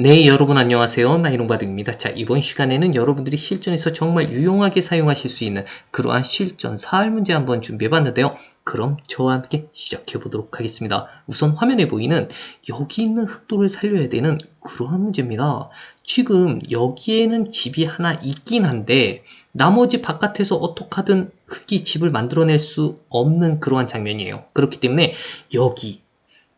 네, 여러분 안녕하세요. 나이롱바둑입니다. 자, 이번 시간에는 여러분들이 실전에서 정말 유용하게 사용하실 수 있는 그러한 실전 사활 문제 한번 준비해 봤는데요. 그럼 저와 함께 시작해 보도록 하겠습니다. 우선 화면에 보이는 여기 있는 흑도를 살려야 되는 그러한 문제입니다. 지금 여기에는 집이 하나 있긴 한데 나머지 바깥에서 어떻게든 흑이 집을 만들어낼 수 없는 그러한 장면이에요. 그렇기 때문에 여기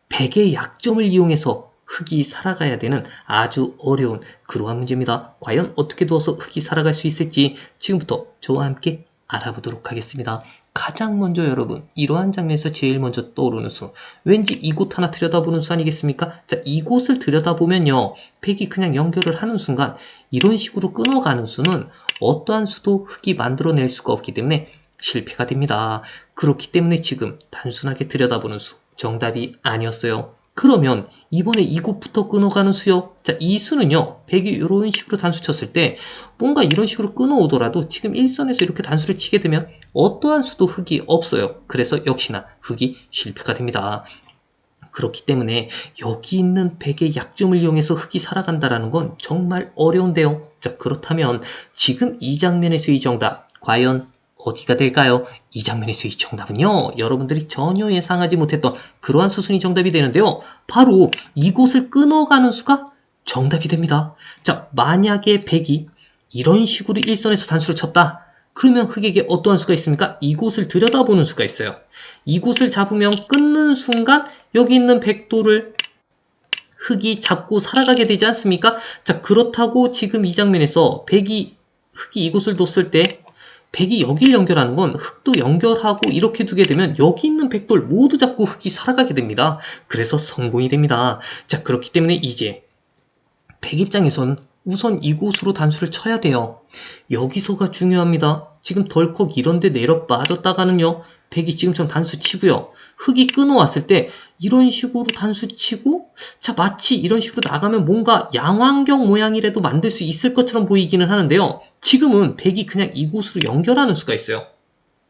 백의 약점을 이용해서 흙이 살아가야 되는 아주 어려운 그러한 문제입니다. 과연 어떻게 두어서 흙이 살아갈 수 있을지 지금부터 저와 함께 알아보도록 하겠습니다. 가장 먼저 여러분 이러한 장면에서 제일 먼저 떠오르는 수 왠지 이곳 하나 들여다보는 수 아니겠습니까? 자 이곳을 들여다보면요 백이 그냥 연결을 하는 순간 이런 식으로 끊어가는 수는 어떠한 수도 흙이 만들어낼 수가 없기 때문에 실패가 됩니다. 그렇기 때문에 지금 단순하게 들여다보는 수 정답이 아니었어요. 그러면 이번에 이곳부터 끊어가는 수요. 자, 이 수는요. 100이 이런 식으로 단수 쳤을 때 뭔가 이런 식으로 끊어오더라도 지금 일선에서 이렇게 단수를 치게 되면 어떠한 수도 흙이 없어요. 그래서 역시나 흙이 실패가 됩니다. 그렇기 때문에 여기 있는 100의 약점을 이용해서 흙이 살아간다라는 건 정말 어려운데요. 자, 그렇다면 지금 이 장면에서의 정답 과연 어디가 될까요? 이 장면에서의 정답은요. 여러분들이 전혀 예상하지 못했던 그러한 수순이 정답이 되는데요. 바로 이곳을 끊어가는 수가 정답이 됩니다. 자, 만약에 100이 이런 식으로 일선에서 단수를 쳤다. 그러면 흑에게 어떠한 수가 있습니까? 이곳을 들여다보는 수가 있어요. 이곳을 잡으면 끊는 순간 여기 있는 백도를 흑이 잡고 살아가게 되지 않습니까? 자, 그렇다고 지금 이 장면에서 백이 흑이 이곳을 뒀을 때 백이 여길 연결하는 건 흑도 연결하고 이렇게 두게 되면 여기 있는 백돌 모두 잡고 흑이 살아가게 됩니다. 그래서 성공이 됩니다. 자, 그렇기 때문에 이제 백 입장에선 우선 이곳으로 단수를 쳐야 돼요. 여기서가 중요합니다. 지금 덜컥 이런데 내려 빠졌다가는요. 백이 지금처럼 단수 치고요. 흑이 끊어왔을 때 이런 식으로 단수 치고 자 마치 이런 식으로 나가면 뭔가 양환경 모양이라도 만들 수 있을 것처럼 보이기는 하는데요. 지금은 백이 그냥 이곳으로 연결하는 수가 있어요.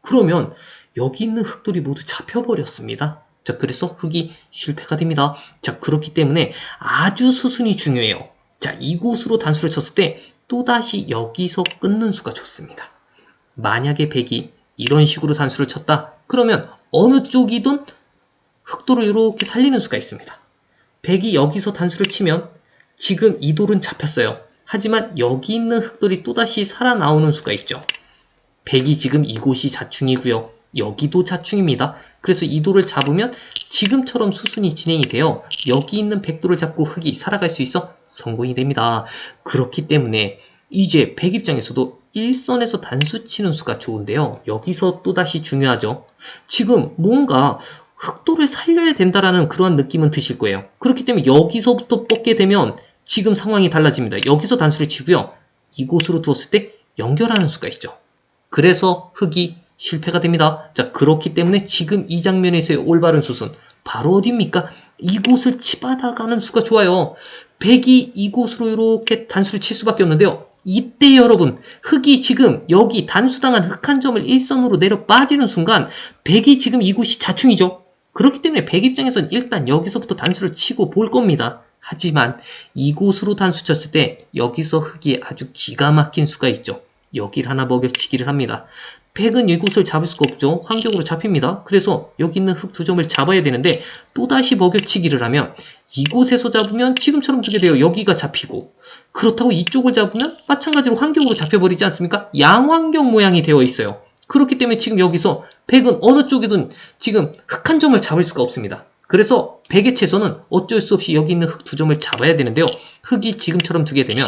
그러면 여기 있는 흑돌이 모두 잡혀버렸습니다. 자, 그래서 흑이 실패가 됩니다. 자, 그렇기 때문에 아주 수순이 중요해요. 자, 이곳으로 단수를 쳤을 때 또다시 여기서 끊는 수가 좋습니다. 만약에 백이 이런 식으로 단수를 쳤다. 그러면 어느 쪽이든 흑도를 이렇게 살리는 수가 있습니다. 백이 여기서 단수를 치면 지금 이 돌은 잡혔어요. 하지만 여기 있는 흑돌이 또다시 살아나오는 수가 있죠. 백이 지금 이곳이 자충이고요. 여기도 자충입니다. 그래서 이 돌을 잡으면 지금처럼 수순이 진행이 되어 여기 있는 백돌을 잡고 흑이 살아갈 수 있어 성공이 됩니다. 그렇기 때문에 이제 백 입장에서도 일선에서 단수 치는 수가 좋은데요. 여기서 또다시 중요하죠. 지금 뭔가 흑도를 살려야 된다라는 그러한 느낌은 드실 거예요. 그렇기 때문에 여기서부터 뽑게 되면 지금 상황이 달라집니다. 여기서 단수를 치고요. 이곳으로 두었을 때 연결하는 수가 있죠. 그래서 흑이 실패가 됩니다. 자, 그렇기 때문에 지금 이 장면에서의 올바른 수순 바로 어디입니까? 이곳을 치받아가는 수가 좋아요. 백이 이곳으로 이렇게 단수를 칠 수밖에 없는데요. 이때 여러분 흑이 지금 여기 단수당한 흑한 점을 일선으로 내려 빠지는 순간 백이 지금 이곳이 자충이죠. 그렇기 때문에 백 입장에서는 일단 여기서부터 단수를 치고 볼 겁니다. 하지만 이곳으로 단수 쳤을 때 여기서 흑이 아주 기가 막힌 수가 있죠. 여길 하나 먹여치기를 합니다. 백은 이곳을 잡을 수가 없죠. 환경으로 잡힙니다. 그래서 여기 있는 흑두 점을 잡아야 되는데 또다시 먹여치기를 하면 이곳에서 잡으면 지금처럼 두게 돼요. 여기가 잡히고 그렇다고 이쪽을 잡으면 마찬가지로 환경으로 잡혀버리지 않습니까? 양환경 모양이 되어 있어요. 그렇기 때문에 지금 여기서 백은 어느 쪽이든 지금 흑한 점을 잡을 수가 없습니다. 그래서 백의 채소는 어쩔 수 없이 여기 있는 흑두 점을 잡아야 되는데요. 흑이 지금처럼 두게 되면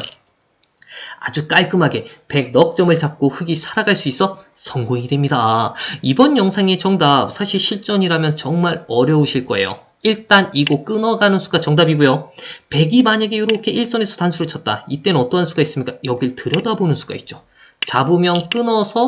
아주 깔끔하게 100넉 점을 잡고 흑이 살아갈 수 있어 성공이 됩니다. 이번 영상의 정답 사실 실전이라면 정말 어려우실 거예요. 일단 이거 끊어가는 수가 정답이고요. 100이 만약에 이렇게 일선에서 단수를 쳤다. 이때는 어떠한 수가 있습니까? 여길 들여다보는 수가 있죠. 잡으면 끊어서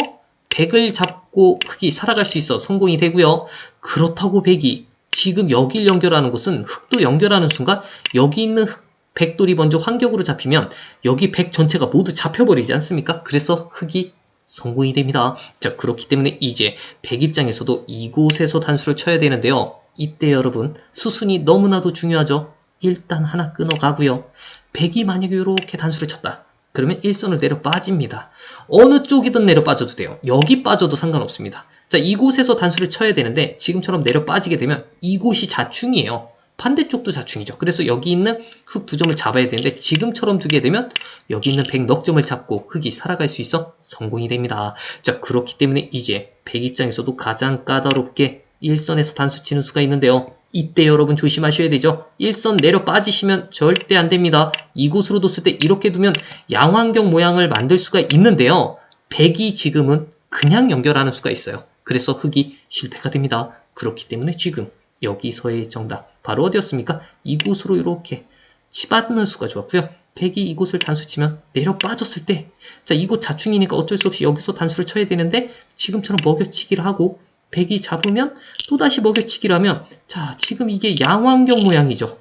100을 잡고 흑이 살아갈 수 있어 성공이 되고요. 그렇다고 100이 지금 여길 연결하는 곳은 흑도 연결하는 순간 여기 있는 흑 백돌이 먼저 환경으로 잡히면 여기 백 전체가 모두 잡혀버리지 않습니까? 그래서 흑이 성공이 됩니다. 자, 그렇기 때문에 이제 백 입장에서도 이곳에서 단수를 쳐야 되는데요. 이때 여러분, 수순이 너무나도 중요하죠. 일단 하나 끊어가고요. 백이 만약에 이렇게 단수를 쳤다. 그러면 일선을 내려 빠집니다. 어느 쪽이든 내려 빠져도 돼요. 여기 빠져도 상관없습니다. 자, 이곳에서 단수를 쳐야 되는데 지금처럼 내려 빠지게 되면 이곳이 자충이에요. 반대쪽도 자충이죠. 그래서 여기 있는 흙 두 점을 잡아야 되는데 지금처럼 두게 되면 여기 있는 백넉 점을 잡고 흙이 살아갈 수 있어 성공이 됩니다. 자, 그렇기 때문에 이제 백 입장에서도 가장 까다롭게 일선에서 단수 치는 수가 있는데요. 이때 여러분 조심하셔야 되죠. 일선 내려 빠지시면 절대 안 됩니다. 이곳으로 뒀을 때 이렇게 두면 양환경 모양을 만들 수가 있는데요. 백이 지금은 그냥 연결하는 수가 있어요. 그래서 흙이 실패가 됩니다. 그렇기 때문에 지금 여기서의 정답 바로 어디였습니까? 이곳으로 이렇게 치받는 수가 좋았고요. 백이 이곳을 단수 치면 내려 빠졌을 때, 자, 이곳 자충이니까 어쩔 수 없이 여기서 단수를 쳐야 되는데, 지금처럼 먹여치기를 하고, 백이 잡으면 또다시 먹여치기를 하면, 자, 지금 이게 양환경 모양이죠.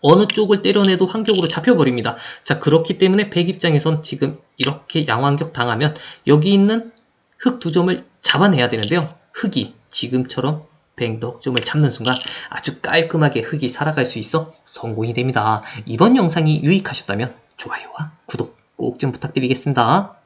어느 쪽을 때려내도 환경으로 잡혀버립니다. 자, 그렇기 때문에 백 입장에선 지금 이렇게 양환격 당하면, 여기 있는 흙 두 점을 잡아내야 되는데요. 흙이 지금처럼 백넉점을 잡는 순간 아주 깔끔하게 흙이 살아갈 수 있어 성공이 됩니다. 이번 영상이 유익하셨다면 좋아요와 구독 꼭 좀 부탁드리겠습니다.